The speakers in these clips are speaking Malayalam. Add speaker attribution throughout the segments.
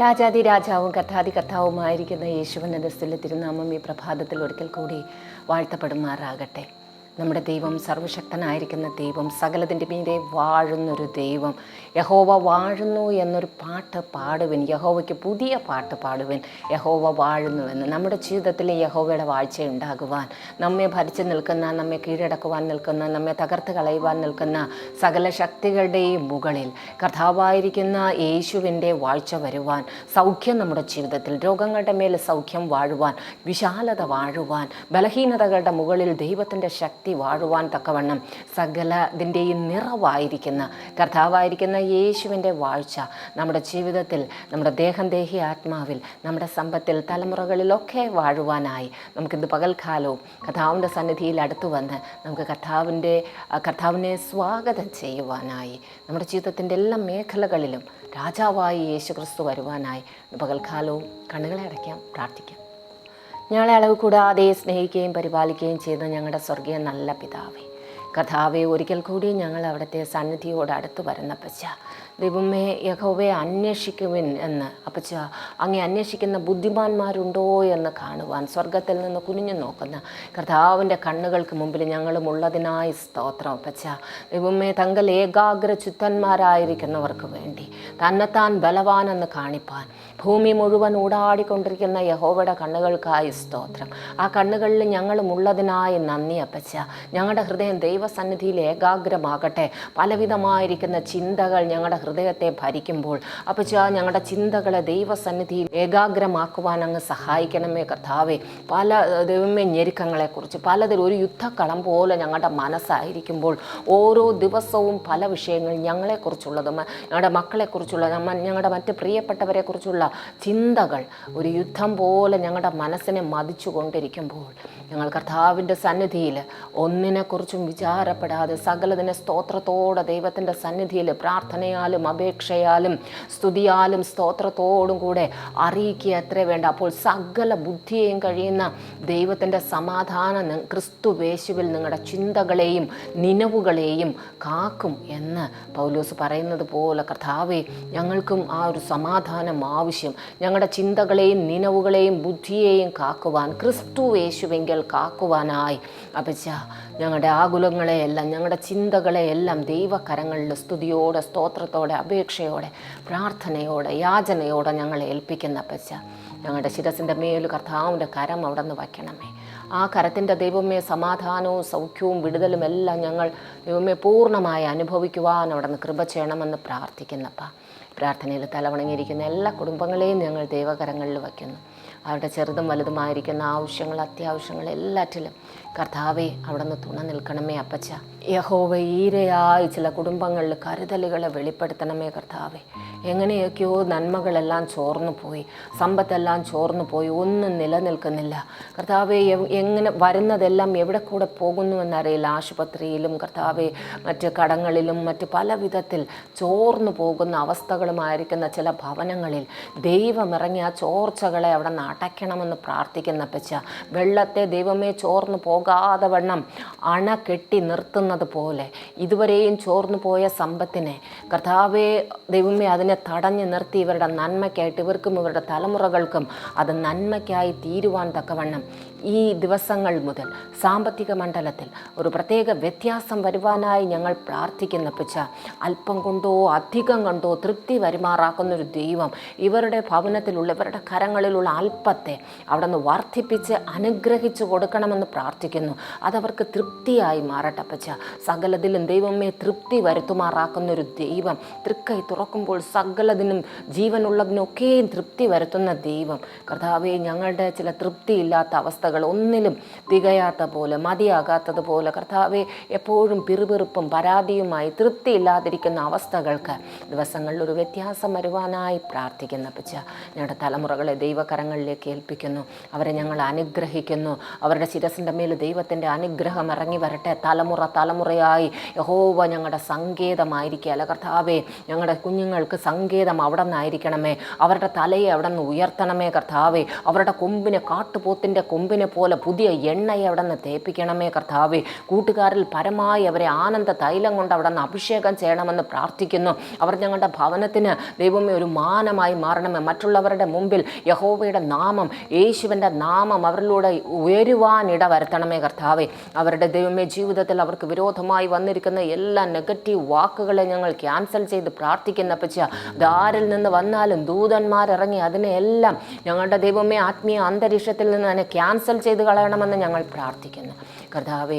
Speaker 1: രാജാതി രാജാവും കഥാതി കഥാവുമായിരിക്കുന്ന യേശുവിന്റെ ദസ്തുല്യ തിരുനാമം ഈ പ്രഭാതത്തിൽ ഒരിക്കൽ കൂടി വാഴ്ത്തപ്പെടുമാറാകട്ടെ. നമ്മുടെ ദൈവം സർവശക്തനായിരിക്കുന്ന ദൈവം സകലത്തിന്റെ മീതെ വാഴുന്നൊരു ദൈവം. യഹോവ വാഴുന്നു എന്നൊരു പാട്ട് പാടുവൻ. യഹോവയ്ക്ക് പുതിയ പാട്ട് പാടുവൻ. യഹോവ വാഴുന്നുവെന്ന് നമ്മുടെ ജീവിതത്തിൽ യഹോവയുടെ വാഴ്ച ഉണ്ടാകുവാൻ നമ്മെ ഭരിച്ചു നിൽക്കുന്ന നമ്മെ കീഴടക്കുവാൻ നിൽക്കുന്ന നമ്മെ തകർത്ത് കളയുവാൻ നിൽക്കുന്ന സകല ശക്തികളുടെയും മുകളിൽ കർത്താവായിരിക്കുന്ന യേശുവിന്റെ വാഴ്ച വരുവാൻ സൗഖ്യം നമ്മുടെ ജീവിതത്തിൽ രോഗങ്ങളുടെ മേൽ സൗഖ്യം വാഴുവാൻ വിശാലത വാഴുവാൻ ബലഹീനതകളുടെ മുകളിൽ ദൈവത്തിന്റെ ശക്തി വാഴുവാൻ തക്കവണ്ണം സകലതിന്റെയും നിറവായിരിക്കുന്ന കർത്താവായിരിക്കുന്ന യേശുവിന്റെ വാഴ്ച നമ്മുടെ ജീവിതത്തിൽ നമ്മുടെ ദേഹം ദേഹി ആത്മാവിൽ നമ്മുടെ സമ്പത്തിൽ തലമുറകളിലൊക്കെ വാഴുവാനായി നമുക്കിന്ന് പകൽക്കാലവും കർത്താവിന്റെ സന്നിധിയിൽ അടുത്തു വന്ന് നമുക്ക് കർത്താവിന്റെ കർത്താവിനെ സ്വാഗതം ചെയ്യുവാനായി നമ്മുടെ ജീവിതത്തിന്റെ എല്ലാ മേഖലകളിലും രാജാവായി യേശു ക്രിസ്തു വരുവാനായി പകൽക്കാലവും കണ്ണുകളെ അടയ്ക്കാം പ്രാർത്ഥിക്കാം. ഞങ്ങളെ അളവ് കൂടാതെ സ്നേഹിക്കുകയും പരിപാലിക്കുകയും ചെയ്യുന്ന ഞങ്ങളുടെ സ്വർഗീയ നല്ല പിതാവേ. കഥാവെ ഒരിക്കൽ കൂടി ഞങ്ങൾ അവിടുത്തെ സന്നിധിയോട് അടുത്ത് വരുന്ന പച്ച ദൈവമേ യഹോവയെ അന്വേഷിക്കുവിൻ എന്ന്. അപ്പച്ച അങ്ങേ അന്വേഷിക്കുന്ന ബുദ്ധിമാന്മാരുണ്ടോ എന്ന് കാണുവാൻ സ്വർഗത്തിൽ നിന്ന് കുനിഞ്ഞു നോക്കുന്ന കർത്താവിന്റെ കണ്ണുകൾക്ക് മുമ്പിൽ ഞങ്ങളും ഉള്ളതിനായി സ്തോത്രം. അപ്പച്ച ദൈവമേ തങ്ങൾ ഏകാഗ്ര ചുത്തന്മാരായിരിക്കുന്നവർക്ക് വേണ്ടി തന്നെത്താൻ ബലവാനെന്ന് കാണിപ്പാൻ ഭൂമി മുഴുവൻ ഊടാടിക്കൊണ്ടിരിക്കുന്ന യഹോവയുടെ കണ്ണുകൾക്കായി സ്തോത്രം. ആ കണ്ണുകളിൽ ഞങ്ങളും ഉള്ളതിനായി നന്ദി അപ്പച്ച. ഞങ്ങളുടെ ഹൃദയം ദൈവസന്നിധിയിൽ ഏകാഗ്രമാകട്ടെ. പലവിധമായിരിക്കുന്ന ചിന്തകൾ ഞങ്ങളുടെ ഹൃദയത്തെ ഭരിക്കുമ്പോൾ അപ്പച്ച ഞങ്ങളുടെ ചിന്തകളെ ദൈവസന്നിധിയിൽ ഏകാഗ്രമാക്കുവാൻ അങ്ങ് സഹായിക്കണമേ കർത്താവേ. പല ദൈവമേ ഞെരുക്കങ്ങളെക്കുറിച്ച് പലതിൽ ഒരു യുദ്ധക്കളം പോലെ ഞങ്ങളുടെ മനസ്സായിരിക്കുമ്പോൾ ഓരോ ദിവസവും പല വിഷയങ്ങൾ ഞങ്ങളെക്കുറിച്ചുള്ളതും ഞങ്ങളുടെ മക്കളെക്കുറിച്ചുള്ള ഞങ്ങളുടെ മറ്റ് പ്രിയപ്പെട്ടവരെക്കുറിച്ചുള്ള ചിന്തകൾ ഒരു യുദ്ധം പോലെ ഞങ്ങളുടെ മനസ്സിനെ മതിച്ചു കൊണ്ടിരിക്കുമ്പോൾ ഞങ്ങൾ കർത്താവിന്റെ സന്നിധിയിൽ ഒന്നിനെക്കുറിച്ചും വിചാരപ്പെടാതെ സകലതിനെ സ്തോത്രത്തോടെ ദൈവത്തിന്റെ സന്നിധിയിൽ പ്രാർത്ഥനയാലും അപേക്ഷയാലും സ്തുതിയാലും സ്തോത്രത്തോടും കൂടെ അറിയിക്കുക എത്ര വേണ്ട. അപ്പോൾ സകല ബുദ്ധിയെയും കഴിയുന്ന ദൈവത്തിന്റെ സമാധാനം ക്രിസ്തു വേശുവിൽ നിങ്ങളുടെ ചിന്തകളെയും നിലവുകളെയും കാക്കും എന്ന് പൗലോസ് പറയുന്നത് പോലെ കർത്താവെ ഞങ്ങൾക്കും ആ ഒരു സമാധാനം ആവശ്യം. ഞങ്ങളുടെ ചിന്തകളെയും നിലവുകളെയും ബുദ്ധിയെയും കാക്കുവാൻ ക്രിസ്തു യേശുവെങ്കിൽ കാക്കുവാനായി അപ്പച്ച ഞങ്ങളുടെ ആകുലങ്ങളെയെല്ലാം ഞങ്ങളുടെ ചിന്തകളെയെല്ലാം ദൈവകരങ്ങളിൽ സ്തുതിയോടെ സ്തോത്രത്തോടെ അപേക്ഷയോടെ പ്രാർത്ഥനയോടെ യാചനയോടെ ഞങ്ങളെ ഏൽപ്പിക്കുന്ന അപ്പച്ച ഞങ്ങളുടെ ശിരസിന്റെ മേൽ കർത്താവിന്റെ കരം അവിടെ നിന്ന് വയ്ക്കണമേ. ആ കരത്തിന്റെ ദൈവമേ സമാധാനവും സൗഖ്യവും വിടുതലും എല്ലാം ഞങ്ങൾ ദൈവമേ പൂർണമായി അനുഭവിക്കുവാൻ അവിടെ നിന്ന് കൃപ ചെയ്യണമെന്ന് പ്രാർത്ഥിക്കുന്നപ്പ. പ്രാർത്ഥനയിൽ തലവണങ്ങിയിരിക്കുന്ന എല്ലാ കുടുംബങ്ങളെയും ഞങ്ങൾ ദൈവകരങ്ങളിൽ വയ്ക്കുന്നു. അവരുടെ ചെറുതും വലുതുമായിരിക്കുന്ന ആവശ്യങ്ങൾ അത്യാവശ്യങ്ങൾ എല്ലാറ്റിലും കർത്താവെ അവിടെ നിന്ന് തുണ നിൽക്കണമേ അപ്പച്ച. യഹോവ ഈരയായി ചില കുടുംബങ്ങളിൽ കരുതലുകളെ വെളിപ്പെടുത്തണമേ കർത്താവെ. എങ്ങനെയൊക്കെയോ നന്മകളെല്ലാം ചോർന്നു പോയി. സമ്പത്തെല്ലാം ചോർന്നു പോയി. ഒന്നും നിലനിൽക്കുന്നില്ല. കർത്താവെ എങ്ങനെ വരുന്നതെല്ലാം എവിടെ കൂടെ പോകുന്നുവെന്നറിയില്ല. ആശുപത്രിയിലും കർത്താവെ മറ്റ് കടങ്ങളിലും മറ്റ് പല വിധത്തിൽ ചോർന്നു പോകുന്ന അവസ്ഥകളുമായിരിക്കുന്ന ചില ഭവനങ്ങളിൽ ദൈവമിറങ്ങി ആ ചോർച്ചകളെ അവിടെ നിന്ന് അടയ്ക്കണമെന്ന് പ്രാർത്ഥിക്കുന്ന പച്ച വെള്ളത്തെ ദൈവമേ ചോർന്നു പോകാതെ വണ്ണം അണ കെട്ടി നിർത്തുന്നത് പോലെ ഇതുവരെയും ചോർന്നു പോയ സമ്പത്തിനെ കർത്താവെ ദൈവമേ അതിനെ തടഞ്ഞു നിർത്തി ഇവരുടെ നന്മയ്ക്കായിട്ട് ഇവർക്കും ഇവരുടെ തലമുറകൾക്കും അത് നന്മയ്ക്കായി തീരുവാൻ തക്കവണ്ണം ഈ ദിവസങ്ങൾ മുതൽ സാമ്പത്തിക മണ്ഡലത്തിൽ ഒരു പ്രത്യേക വ്യത്യാസം വരുവാനായി ഞങ്ങൾ പ്രാർത്ഥിക്കുന്ന പിച്ച അല്പം കൊണ്ടോ അധികം കൊണ്ടോ തൃപ്തി വരുമാറാക്കുന്നൊരു ദൈവം ഇവരുടെ ഭവനത്തിലുള്ള ഇവരുടെ കരങ്ങളിലുള്ള അല്പത്തെ അവിടെ നിന്ന് വർദ്ധിപ്പിച്ച് അനുഗ്രഹിച്ചു കൊടുക്കണമെന്ന് പ്രാർത്ഥിക്കുന്നു. അതവർക്ക് തൃപ്തിയായി മാറട്ടെ പച്ച സകലതിലും ദൈവമേ തൃപ്തി വരുത്തുമാറാക്കുന്ന ഒരു ദൈവം. തൃക്കൈ തുറക്കുമ്പോൾ സകലതിനും ജീവനുള്ളതിനൊക്കെയും തൃപ്തി വരുത്തുന്ന ദൈവം. കർത്താവെ ഞങ്ങളുടെ ചില തൃപ്തിയില്ലാത്ത അവസ്ഥകൾ ഒന്നിലും തികയാത്ത പോലെ മതിയാകാത്തതുപോലെ കർത്താവെ എപ്പോഴും പിറുപിറുപ്പും പരാതിയുമായി തൃപ്തിയില്ലാതിരിക്കുന്ന അവസ്ഥകൾക്ക് ദിവസങ്ങളിൽ ഒരു വ്യത്യാസം വരുവാനായി പ്രാർത്ഥിക്കുന്ന പച്ച ഞങ്ങളുടെ തലമുറകളെ ദൈവകരങ്ങളിലേക്ക് ഏൽപ്പിക്കുന്നു. അവരെ ഞങ്ങൾ അനുഗ്രഹിക്കുന്നു. അവരുടെ ശിരസിന്റെ മേൽ ദൈവത്തിന്റെ അനുഗ്രഹം ഇറങ്ങി വരട്ടെ. തലമുറ തലമുറ തലമുറയായി. യഹോവ ഞങ്ങളുടെ സങ്കേതമായിരിക്കുക അല്ല. കർത്താവേ ഞങ്ങളുടെ കുഞ്ഞുങ്ങൾക്ക് സങ്കേതം അവിടെ നിന്നായിരിക്കണമേ. അവരുടെ തലയെ അവിടെ നിന്ന് ഉയർത്തണമേ കർത്താവേ. അവരുടെ കൊമ്പിനെ കാട്ടുപോത്തിന്റെ കൊമ്പിനെ പോലെ പുതിയ എണ്ണയെ അവിടെ നിന്ന് തേപ്പിക്കണമേ കർത്താവേ. കൂട്ടുകാരിൽ പരമായി അവരെ ആനന്ദ തൈലം കൊണ്ട് അവിടെ നിന്ന് അഭിഷേകം ചെയ്യണമെന്ന് പ്രാർത്ഥിക്കുന്നു. അവർ ഞങ്ങളുടെ ഭവനത്തിന് ദൈവമേ ഒരു മാനമായി മാറണമേ. മറ്റുള്ളവരുടെ മുമ്പിൽ യഹോവയുടെ നാമം യേശുവിന്റെ നാമം അവരിലൂടെ ഉയരുവാനിട വരുത്തണമേ കർത്താവേ. അവരുടെ ദൈവമേ ജീവിതത്തിൽ അവർക്ക് വിരോധമായി വന്നിരിക്കുന്ന എല്ലാ നെഗറ്റീവ് വാക്കുകളെ ഞങ്ങൾ ക്യാൻസൽ ചെയ്ത് പ്രാർത്ഥിക്കുന്ന പച്ച ധാരിൽ നിന്ന് വന്നാലും ദൂതന്മാരിറങ്ങി അതിനെയെല്ലാം ഞങ്ങളുടെ ദൈവമേ ആത്മീയ അന്തരീക്ഷത്തിൽ നിന്ന് തന്നെ ക്യാൻസൽ ചെയ്ത് കളയണമെന്ന് ഞങ്ങൾ പ്രാർത്ഥിക്കുന്നു. കർത്താവെ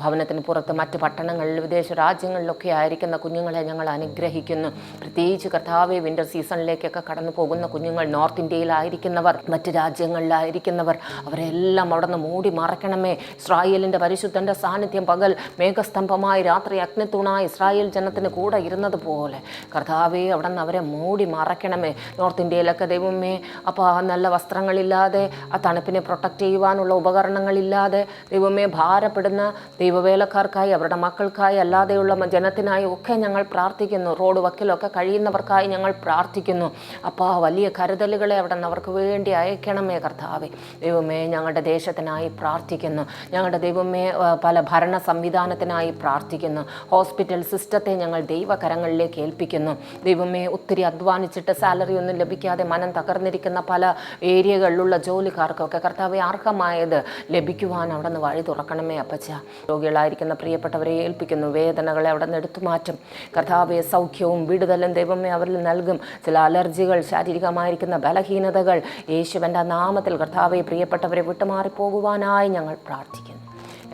Speaker 1: ഭവനത്തിന് പുറത്ത് മറ്റ് പട്ടണങ്ങളിൽ വിദേശ രാജ്യങ്ങളിലൊക്കെ ആയിരിക്കുന്ന കുഞ്ഞുങ്ങളെ ഞങ്ങൾ അനുഗ്രഹിക്കുന്നു. പ്രത്യേകിച്ച് കർത്താവെ വിന്റർ സീസണിലേക്കൊക്കെ കടന്നു പോകുന്ന കുഞ്ഞുങ്ങൾ നോർത്ത് ഇന്ത്യയിലായിരിക്കുന്നവർ മറ്റ് രാജ്യങ്ങളിലായിരിക്കുന്നവർ അവരെല്ലാം അവിടെ നിന്ന് മൂടി മറക്കണമേ ഇസ്രായേലിന്റെ പരിശുദ്ധന്റെ സാന്നിധ്യം പകൽ മേഘസ്തംഭമായി രാത്രി അഗ്നിത്തൂണായി ഇസ്രായേൽ ജനത്തിന് കൂടെ ഇരുന്നത് പോലെ. കർത്താവെ അവിടെ നിന്ന് അവരെ മൂടി മറക്കണമേ നോർത്ത് ഇന്ത്യയിലൊക്കെ ദൈവമേ അപ്പോൾ നല്ല വസ്ത്രങ്ങളില്ലാതെ ആ തണുപ്പിനെ പ്രൊട്ടക്റ്റ് ചെയ്യുവാനുള്ള ഉപകരണങ്ങളില്ലാതെ ദൈവമേ ഭാരപ്പെടുന്ന ദൈവവേലക്കാർക്കായി അവരുടെ മക്കൾക്കായി അല്ലാതെയുള്ള ജനത്തിനായി ഒക്കെ ഞങ്ങൾ പ്രാർത്ഥിക്കുന്നു. റോഡ് വക്കിലൊക്കെ കഴിയുന്നവർക്കായി ഞങ്ങൾ പ്രാർത്ഥിക്കുന്നു. അപ്പോൾ ആ വലിയ കരുതലുകളെ അവിടെ നിന്ന് അവർക്ക് വേണ്ടി അയക്കണമേ കർത്താവേ. ദൈവമേ ഞങ്ങളുടെ ദേശത്തിനായി പ്രാർത്ഥിക്കുന്നു. ഞങ്ങളുടെ ദൈവമേ പല ഭരണ സംവിധാനത്തിനായി പ്രാർത്ഥിക്കുന്നു. ഹോസ്പിറ്റൽ സിസ്റ്റത്തെ ഞങ്ങൾ ദൈവകരങ്ങളിലേക്ക് ഏൽപ്പിക്കുന്നു. ദൈവമേ ഒത്തിരി അധ്വാനിച്ചിട്ട് സാലറി ഒന്നും ലഭിക്കാതെ മനം തകർന്നിരിക്കുന്ന പല ഏരിയകളിലുള്ള ജോലിക്കാർക്കൊക്കെ കർത്താവെ അർഹമായത് ലഭിക്കുവാൻ അവിടെ നിന്ന് വഴി തുറക്കണമേ അപ്പച്ച. രോഗികളായിരിക്കുന്ന പ്രിയപ്പെട്ടവരെ ഏൽപ്പിക്കുന്നു. വേദനകളെ അവിടെ നിന്ന് എടുത്തു മാറ്റും. കർത്താവെ സൗഖ്യവും വിടുതലും ദൈവമേ അവരിൽ നൽകും. ചില അലർജികൾ ശാരീരികമായിരിക്കുന്ന ബലഹീനതകൾ യേശുവന്റെ നാമത്തിൽ കർത്താവെ പ്രിയപ്പെട്ടവരെ വിട്ടുമാറിപ്പോകുവാനായി ഞങ്ങൾ പ്രാർത്ഥിക്കുന്നു.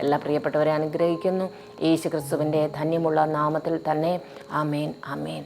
Speaker 1: എല്ലാ പ്രിയപ്പെട്ടവരെ അനുഗ്രഹിക്കുന്നു. യേശു ക്രിസ്തുവിന്റെ ധന്യമുള്ള നാമത്തിൽ തന്നെ. അമേൻ ആമേൻ.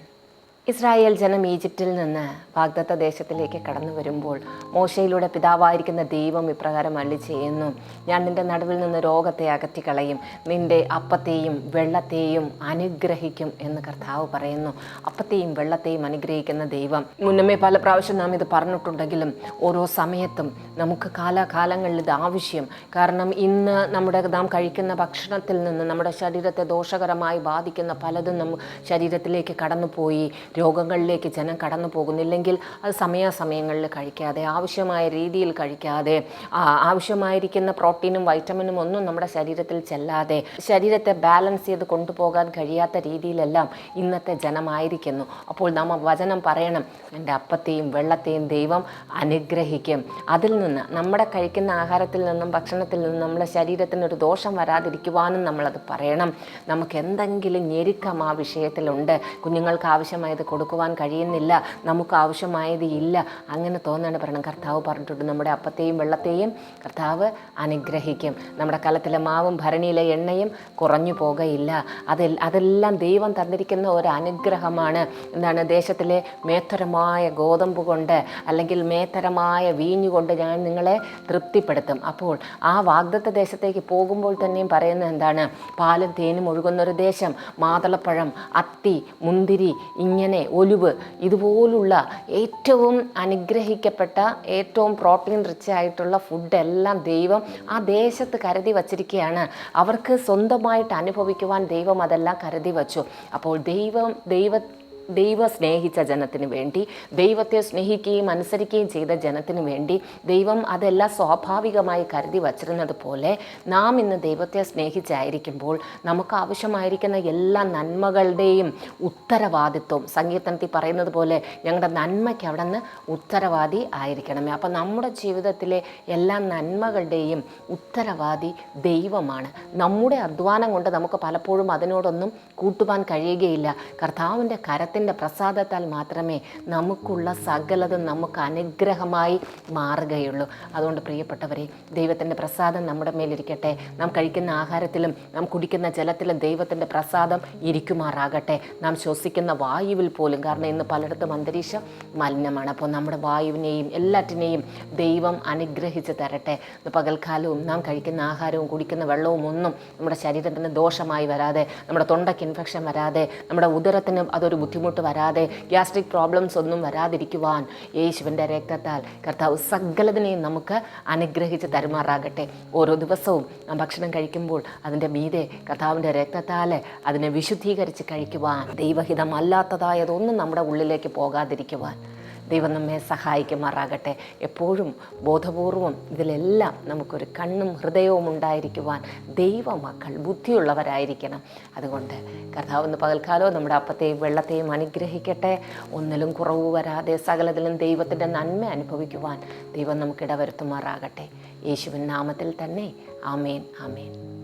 Speaker 1: ഇസ്രായേൽ ജനം ഈജിപ്തിൽ നിന്ന് വാഗ്ദത്ത ദേശത്തിലേക്ക് കടന്നു വരുമ്പോൾ മോശയിലൂടെ പിതാവായിരിക്കുന്ന ദൈവം ഇപ്രകാരം അള്ളി ചെയ്യുന്നു. ഞാൻ നിന്റെ നടുവിൽ നിന്ന് രോഗത്തെ അകറ്റി കളയും നിന്റെ അപ്പത്തെയും വെള്ളത്തെയും അനുഗ്രഹിക്കും എന്ന് കർത്താവ് പറയുന്നു. അപ്പത്തെയും വെള്ളത്തെയും അനുഗ്രഹിക്കുന്ന ദൈവം. മുന്നമേ പല പ്രാവശ്യം നാം ഇത് പറഞ്ഞിട്ടുണ്ടെങ്കിലും ഓരോ സമയത്തും നമുക്ക് കാലാകാലങ്ങളിൽ ഇത് ആവശ്യം. കാരണം ഇന്ന് നമ്മുടെ നാം കഴിക്കുന്ന ഭക്ഷണത്തിൽ നിന്ന് നമ്മുടെ ശരീരത്തെ ദോഷകരമായി ബാധിക്കുന്ന പലതും നമ്മ ശരീരത്തിലേക്ക് കടന്നുപോയി. രോഗങ്ങളിലേക്ക് ജനം കടന്നു പോകുന്നില്ലെങ്കിൽ അത് സമയാസമയങ്ങളിൽ കഴിക്കാതെ ആവശ്യമായ രീതിയിൽ കഴിക്കാതെ ആവശ്യമായിരിക്കുന്ന പ്രോട്ടീനും വൈറ്റമിനും ഒന്നും നമ്മുടെ ശരീരത്തിൽ ചെല്ലാതെ ശരീരത്തെ ബാലൻസ് ചെയ്ത് കൊണ്ടുപോകാൻ കഴിയാത്ത രീതിയിലെല്ലാം ഇന്നത്തെ ജനമായിരിക്കുന്നു. അപ്പോൾ നാം വചനം പറയണം. എന്റെ അപ്പത്തെയും വെള്ളത്തെയും ദൈവം അനുഗ്രഹിക്കും. അതിൽ നിന്ന് നമ്മുടെ കഴിക്കുന്ന ആഹാരത്തിൽ നിന്നും ഭക്ഷണത്തിൽ നിന്നും നമ്മുടെ ശരീരത്തിന് ഒരു ദോഷം വരാതിരിക്കുവാനും നമ്മളത് പറയണം. നമുക്ക് എന്തെങ്കിലും ഞെരുക്കം ആ വിഷയത്തിലുണ്ട്. കുഞ്ഞുങ്ങൾക്ക് ആവശ്യമായത് കൊടുക്കുവാൻ കഴിയുന്നില്ല നമുക്ക് ആവശ്യമായത് ഇല്ല. അങ്ങനെ തോന്നാണ് പറയണം. കർത്താവ് പറഞ്ഞിട്ടുണ്ട് നമ്മുടെ അപ്പത്തെയും വെള്ളത്തെയും കർത്താവ് അനുഗ്രഹിക്കും. നമ്മുടെ കലത്തിലെ മാവും ഭരണിയിലെ എണ്ണയും കുറഞ്ഞു പോകയില്ല അതിൽ അതെല്ലാം ദൈവം തന്നിരിക്കുന്ന ഒരു അനുഗ്രഹമാണ്. എന്താണ് ദേശത്തിലെ മേത്തരമായ ഗോതമ്പ് കൊണ്ട് അല്ലെങ്കിൽ മേത്തരമായ വീഞ്ഞുകൊണ്ട് ഞാൻ നിങ്ങളെ തൃപ്തിപ്പെടുത്തും. അപ്പോൾ ആ വാഗ്ദത്ത ദേശത്തേക്ക് പോകുമ്പോൾ തന്നെയും പറയുന്നത് എന്താണ്? പാലും തേനും ഒഴുകുന്നൊരു ദേശം മാതളപ്പഴം അത്തി മുന്തിരി ഇങ്ങനെ ഒലിവ് ഇതുപോലുള്ള ഏറ്റവും അനുഗ്രഹിക്കപ്പെട്ട ഏറ്റവും പ്രോട്ടീൻ റിച്ച് ആയിട്ടുള്ള ഫുഡെല്ലാം ദൈവം ആ ദേശത്ത് കരുതി വച്ചിരിക്കുകയാണ്. അവർക്ക് സ്വന്തമായിട്ട് അനുഭവിക്കുവാൻ ദൈവം അതെല്ലാം കരുതി വച്ചു. അപ്പോൾ ദൈവം ദൈവ ദൈവ സ്നേഹിച്ച ജനത്തിന് വേണ്ടി ദൈവത്തെ സ്നേഹിക്കുകയും അനുസരിക്കുകയും ചെയ്ത ജനത്തിന് വേണ്ടി ദൈവം അതെല്ലാം സ്വാഭാവികമായി കരുതി വച്ചിരുന്നത് പോലെ നാം ഇന്ന് ദൈവത്തെ സ്നേഹിച്ചായിരിക്കുമ്പോൾ നമുക്ക് ആവശ്യമായിരിക്കുന്ന എല്ലാ നന്മകളുടെയും ഉത്തരവാദിത്വം സങ്കീർത്തനത്തിൽ പറയുന്നത് പോലെ ഞങ്ങളുടെ നന്മയ്ക്ക് അവിടെ നിന്ന് ഉത്തരവാദി ആയിരിക്കണമേ. അപ്പോൾ നമ്മുടെ ജീവിതത്തിലെ എല്ലാ നന്മകളുടെയും ഉത്തരവാദി ദൈവമാണ്. നമ്മുടെ അധ്വാനം കൊണ്ട് നമുക്ക് പലപ്പോഴും അതിനോടൊന്നും കൂട്ടുവാൻ കഴിയുകയില്ല. കർത്താവിന്റെ കരത്തിന്റെ പ്രസാദത്താൽ മാത്രമേ നമുക്കുള്ള സകലതും നമുക്ക് അനുഗ്രഹമായി മാറുകയുള്ളൂ. അതുകൊണ്ട് പ്രിയപ്പെട്ടവരെ ദൈവത്തിന്റെ പ്രസാദം നമ്മുടെ മേലിരിക്കട്ടെ. നാം കഴിക്കുന്ന ആഹാരത്തിലും നാം കുടിക്കുന്ന ജലത്തിലും ദൈവത്തിന്റെ പ്രസാദം ഇരിക്കുമാറാകട്ടെ. നാം ശ്വസിക്കുന്ന വായുവിൽ പോലും കാരണം ഇന്ന് പലയിടത്തും അന്തരീക്ഷം മലിനമാണ്. അപ്പോൾ നമ്മുടെ വായുവിനെയും എല്ലാറ്റിനെയും ദൈവം അനുഗ്രഹിച്ച് തരട്ടെ. പകൽക്കാലവും നാം കഴിക്കുന്ന ആഹാരവും കുടിക്കുന്ന വെള്ളവും ഒന്നും നമ്മുടെ ശരീരത്തിന് ദോഷമായി വരാതെ നമ്മുടെ തൊണ്ടയ്ക്ക് ഇൻഫെക്ഷൻ വരാതെ നമ്മുടെ ഉദരത്തിന് അതൊരു ബുദ്ധിമുട്ട് വരാതെ ഗ്യാസ്ട്രിക് പ്രോബ്ലംസ് ഒന്നും വരാതിരിക്കുവാൻ യേശുവിന്റെ രക്തത്താൽ കർത്താവ് സകലതിനെയും നമുക്ക് അനുഗ്രഹിച്ച് തരുമാറാകട്ടെ. ഓരോ ദിവസവും ഭക്ഷണം കഴിക്കുമ്പോൾ അതിന്റെ മീതെ കർത്താവിന്റെ രക്തത്താൽ അതിനെ വിശുദ്ധീകരിച്ച് കഴിക്കുവാൻ ദൈവഹിതമല്ലാത്തതായതൊന്നും നമ്മുടെ ഉള്ളിലേക്ക് പോകാതിരിക്കുവാൻ ദൈവം നമ്മെ സഹായിക്കുമാറാകട്ടെ. എപ്പോഴും ബോധപൂർവം ഇതിലെല്ലാം നമുക്കൊരു കണ്ണും ഹൃദയവും ഉണ്ടായിരിക്കുവാൻ ദൈവമക്കൾ ബുദ്ധിയുള്ളവരായിരിക്കണം. അതുകൊണ്ട് കർത്താവെന്ന് പകൽക്കാലവും നമ്മുടെ അപ്പത്തെയും വെള്ളത്തെയും അനുഗ്രഹിക്കട്ടെ. ഒന്നിലും കുറവ് വരാതെ സകലത്തിലും ദൈവത്തിന്റെ നന്മ അനുഭവിക്കുവാൻ ദൈവം നമുക്കിടവരുത്തുമാറാകട്ടെ യേശുവിൻ നാമത്തിൽ തന്നെ. ആമേൻ ആമേൻ.